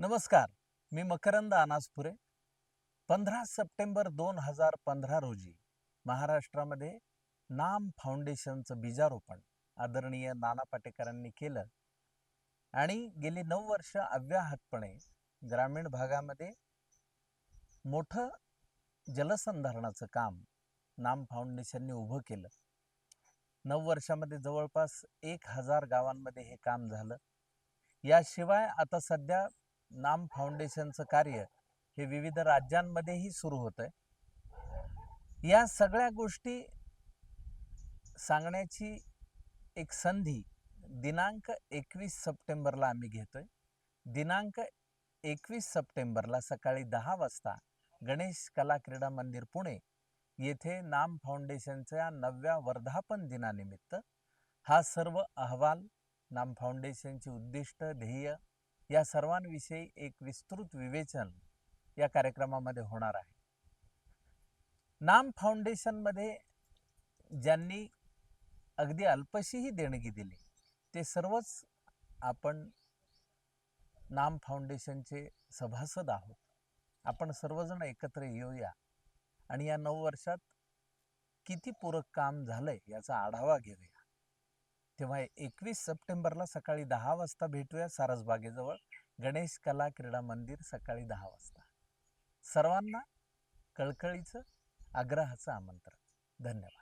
नमस्कार मी मकरंद अनासपुरे. पंधरा सप्टेंबर दोन हजार पंधरा रोजी महाराष्ट्रामध्ये नाम फाउंडेशनचं बीजारोपण आदरणीय नाना पाटेकरांनी केलं आणि गेली नऊ वर्ष अव्याहतपणे ग्रामीण भागामध्ये मोठं जलसंधारणाचं काम नाम फाउंडेशनने उभं केलं. नऊ वर्षामध्ये जवळपास एक हजार गावांमध्ये हे काम झालं. याशिवाय आता सध्या नाम फाउंडेशनचं कार्य हे विविध राज्यांमध्येही सुरू होत आहे या सगळ्या गोष्टी सांगण्याची एक संधी दिनांक एकवीस सप्टेंबरला आम्ही घेतोय. दिनांक एकवीस सप्टेंबरला सकाळी दहा वाजता गणेश कला क्रीडा मंदिर पुणे येथे नाम फाउंडेशनच्या नवव्या वर्धापन दिनानिमित्त हा सर्व अहवाल नाम फाउंडेशनची उद्दिष्ट ध्येय या सर्वांविषयी एक विस्तृत विवेचन या कार्यक्रमामध्ये होणार आहे. नाम फाउंडेशनमध्ये ज्यांनी अगदी अल्पशीही देणगी दिली ते सर्वच आपण नाम फाउंडेशनचे सभासद आहोत. आपण सर्वजण एकत्र येऊया आणि या नऊ वर्षात किती पूरक काम झालंय याचा आढावा घेऊया. तेव्हा एकवीस सप्टेंबरला सकाळी दहा वाजता भेटूया सारसबागेजवळ गणेश कला क्रीडा मंदिर सकाळी दहा वाजता. सर्वांना कळकळीचं आग्रहाचं आमंत्रण. धन्यवाद.